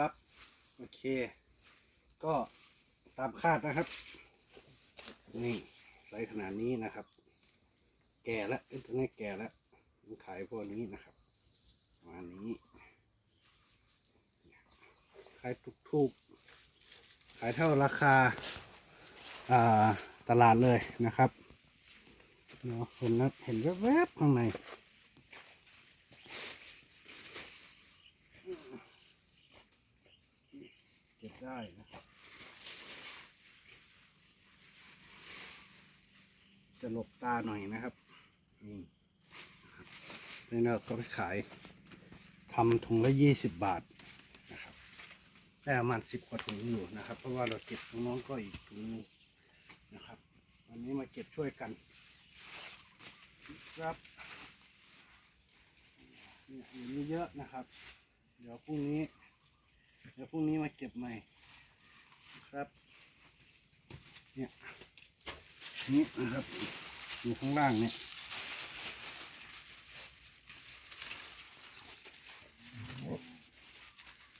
ครับ โอเค ก็ตามคาดนะครับ นี่ไซส์ขนาดนี้นะครับ แก่แล้วอ้ยตัวนี้แก่แล้วขายพวกนี้นะครับประมาณนี้ขายถูกๆ ขายเท่าราคาอ่าตลาดเลยนะครับเนาะเห็นแล้วเห็นแวบๆข้างใน เก็บได้นะครับ จะหลบตาหน่อยนะครับนี่นะครับนี่เราก็ไปขายทำถุงละยี่สิบบาทนะครับได้ประมาณสิบกว่าถุงอยู่นะครับ เพราะว่าเราเก็บตรงน้องก็อีกถุงหนึงนะครับ วันนี้มาเก็บช่วยกัน ครับเนี่ยอย่างนี้เยอะนะครับ เดี๋ยวพรุ่งนี้ เดี๋ยวพรุ่งนี้มาเก็บใหม่ครับเนี่ยนี่นะครับอยู่ข้างล่างเนี่ย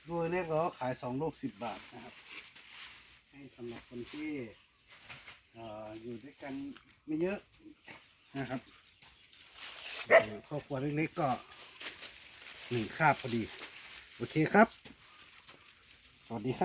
ดูเล็กเราขายสองลูกสิบบาทนะครับ ให้สำหรับคนที่อยู่ด้วยกันไม่เยอะนะครับครอบครัวเล็กๆก็หนึ่งคาบพอดี โอเคครับ สวัสดีครับ